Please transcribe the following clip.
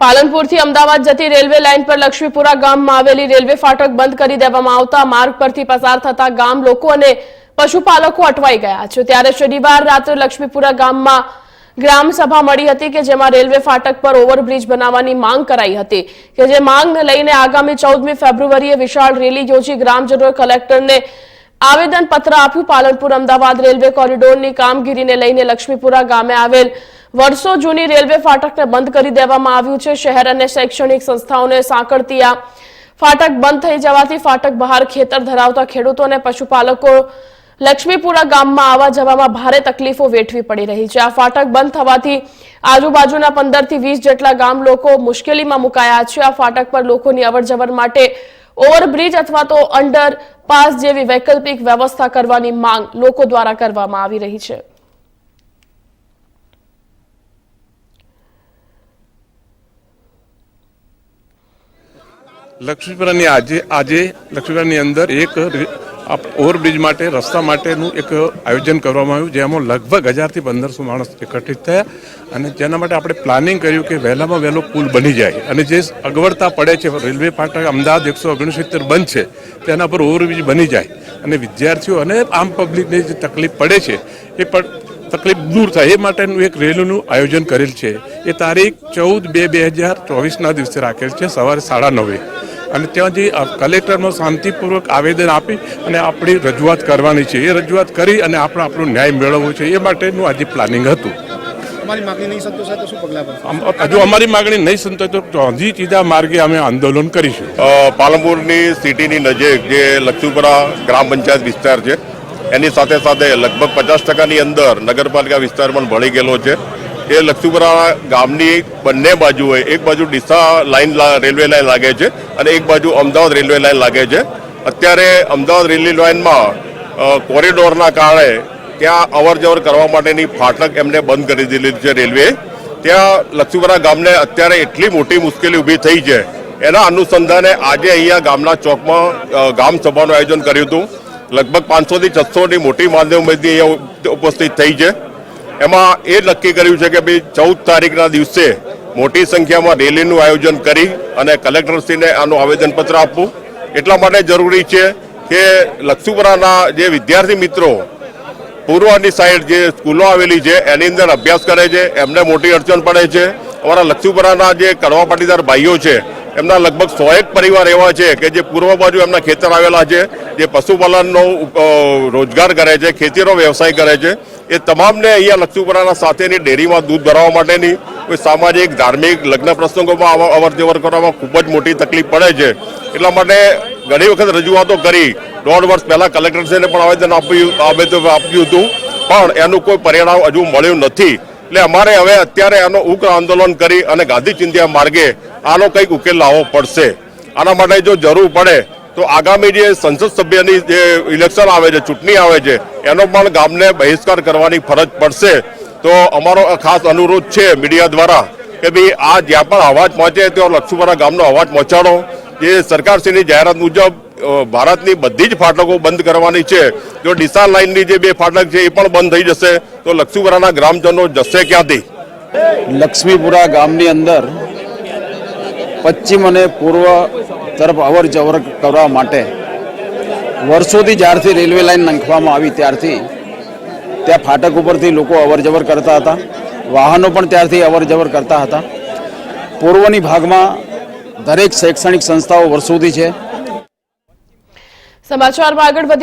પાલનપુરથી અમદાવાદ જતી railway line પર લક્ષ્મીપુરા ગામમાં આવેલી રેલવે ફાટક બંધ કરી દેવામાં આવતા માર્ગ પરથી પસાર થતા ગામ લોકો અને પશુપાલકો અટવાઈ ગયા છે. ત્યારે શનિવાર રાત્રે લક્ષ્મીપુરા ગામમાં ગ્રામ સભા મળી હતી કે જેમાં રેલવે ફાટક પર ઓવરબ્રિજ બનાવવાની માંગ કરાઈ હતી કે જે માંગને લઈને આગામી ચૌદમી ફેબ્રુઆરીએ વિશાળ રેલી યોજી ગ્રામજનોએ કલેક્ટરને આવેદન પત્ર આપ્યું. પાલનપુર અમદાવાદ રેલવે કોરિડોરની કામગીરીને લઈને લક્ષ્મીપુરા ગામે આવેલ વર્ષો જૂની રેલવે ફાટકને બંધ કરી દેવામાં આવ્યું છે. શહેર અને શૈક્ષણિક સંસ્થાઓને સાંકળતી આ ફાટક બંધ થઈ જવાથી ફાટક બહાર ખેતર ધરાવતા ખેડૂતો અને પશુપાલકો લક્ષ્મીપુરા ગામમાં આવવા જવામાં ભારે તકલીફો વેઠવી પડી રહી છે. આ ફાટક બંધ થવાથી આજુબાજુના પંદરથી વીસ જેટલા ગામ લોકો મુશ્કેલીમાં મુકાયા છે. આ ફાટક પર લોકોની અવરજવર માટે ઓવરબ્રિજ અથવા તો અંડર પાસ જેવી વૈકલ્પિક વ્યવસ્થા કરવાની માંગ લોકો દ્વારા કરવામાં આવી રહી છે. લક્ષ્મીપુરાની આજે આજે લક્ષ્મીપુરાની અંદર એક ઓવરબ્રિજ માટે, રસ્તા માટેનું એક આયોજન કરવામાં આવ્યું, જેમાં લગભગ હજારથી પંદરસો માણસ એકત્રિત થયા. અને જેના માટે આપણે પ્લાનિંગ કર્યું કે વહેલામાં વહેલો પુલ બની જાય. અને જે અગવડતા પડે છે, રેલવે ફાટક અમદાવાદ એકસો ઓગણસિત્તેર બંધ છે, તેના પર ઓવરબ્રિજ બની જાય. અને વિદ્યાર્થીઓ અને આમ પબ્લિકને જે તકલીફ પડે છે, એ પણ તકલીફ દૂર થાય. એ માટેનું એક રેલીનું આયોજન કરેલ છે. એ તારીખ ચૌદ બે બે હજાર ચોવીસના દિવસે રાખેલ છે, સવારે સાડા નવે. અને ત્યાંથી કલેક્ટરનો શાંતિપૂર્વક આવેદન આપી અને આપણી રજૂઆત કરવાની છે. એ રજૂઆત કરી અને આપણે આપણો ન્યાય મેળવવો છે. એ માટેનું આજે પ્લાનિંગ હતું. અમારી માગણી નહીં સંતોષાય તો શું પગલાં ભરશો? આમ, હજુ અમારી માગણી નહીં સંતોષ તો ગાંધી સીધા માર્ગે અમે આંદોલન કરીશું. પાલનપુરની સિટીની નજીક જે લક્ષ્મીપુરા ગ્રામ પંચાયત વિસ્તાર છે એની સાથે સાથે લગભગ પચાસ ટકાની અંદર નગરપાલિકા વિસ્તાર પણ ભળી ગયેલો છે. એ લક્ષ્મીપુરા ગામની બંને બાજુએ એક બાજુ ડીસા લાઇન રેલવે લાઇન લાગે છે અને એક બાજુ અમદાવાદ રેલવે લાઇન લાગે છે. અત્યારે અમદાવાદ રેલવે લાઇનમાં કોરિડોરના કારણે ત્યાં અવર જવર કરવા માટેની ફાટક એમને બંધ કરી દીધી છે રેલવે. ત્યાં લક્ષ્મીપુરા ગામને અત્યારે એટલી મોટી મુશ્કેલી ઊભી થઈ છે. એના અનુસંધાને આજે અહીંયા ગામના ચોકમાં ગામ સભાનું આયોજન કર્યું હતું. લગભગ પાંચસોથી છસોની મોટી માધ્યમથી અહીંયા ઉપસ્થિત થઈ છે. એમાં એ નક્કી કર્યું છે કે ભાઈ ચૌદ તારીખના દિવસે મોટી સંખ્યામાં રેલીનું આયોજન કરી અને કલેક્ટરશ્રીને આનું આવેદનપત્ર આપવું. એટલા માટે જરૂરી છે કે લક્ષુપરાના જે વિદ્યાર્થી મિત્રો પૂર્વની સાઈડ જે સ્કૂલો આવેલી છે, એની અંદર અભ્યાસ કરે છે, એમને મોટી અડચણ પડે છે. અમારા લક્ષુપરાના જે કડવા પાટીદાર ભાઈઓ છે, એમના લગભગ સો એક પરિવાર એવા છે કે જે પૂર્વ બાજુ એમના ખેતર આવેલા છે, જે પશુપાલનનો રોજગાર કરે છે, ખેતીનો વ્યવસાય કરે છે. એ તમામને અહીંયા લક્ષ્મીપુરાના સાથેની ડેરીમાં દૂધ ભરાવવા માટેની કોઈ સામાજિક, ધાર્મિક, લગ્ન પ્રસંગોમાં અવ- અવર જવર કરવામાં ખૂબ જ મોટી તકલીફ પડે છે. એટલા માટે ઘણી વખત રજૂઆતો કરી. દોઢ વર્ષ પહેલાં કલેક્ટરશ્રીને પણ આવેદન આપ્યું આવેદન આપ્યું હતું. પણ એનું કોઈ પરિણામ હજુ મળ્યું નથી. એટલે અમારે હવે અત્યારે આનો ઉગ્ર આંદોલન કરી અને ગાંધી ચિંધ્યા માર્ગે આનો કંઈક ઉકેલ લાવવો પડશે. આના માટે જો જરૂર પડે તો આગામી જે સંસદ સભ્યની જે ઇલેક્શન આવે છે, ચૂંટણી આવે છે, એનો પણ ગામને બહિષ્કાર કરવાની ફરજ પડશે. તો અમારો ખાસ અનુરોધ છે મીડિયા દ્વારા કે ભાઈ આ જ્યાં પણ અવાજ પહોંચે ત્યાં લક્ષુપરા ગામનો અવાજ પહોંચાડો. જે સરકારશ્રીની જાહેરાત મુજબ ભારતની બધી જ ફાટકો બંધ કરવાની છે. જો ડીસા લાઇનની જે બે ફાટક છે, એ પણ બંધ થઈ જશે, તો લક્ષ્મીપુરાના ગ્રામજનો જશે ક્યાંથી? લક્ષ્મીપુરા ગામની અંદર પશ્ચિમ અને પૂર્વ તરફ અવર જવર કરવા માટે વર્ષોથી જ્યારથી રેલવે લાઇન નાખવામાં આવી ત્યારથી ત્યાં ફાટક ઉપરથી લોકો અવર જવર કરતા હતા. વાહનો પણ ત્યારથી અવર જવર કરતા હતા. પૂર્વની ભાગમાં દરેક શૈક્ષણિક સંસ્થાઓ વર્ષોથી છે. સમાચારમાં આગળ વધીએ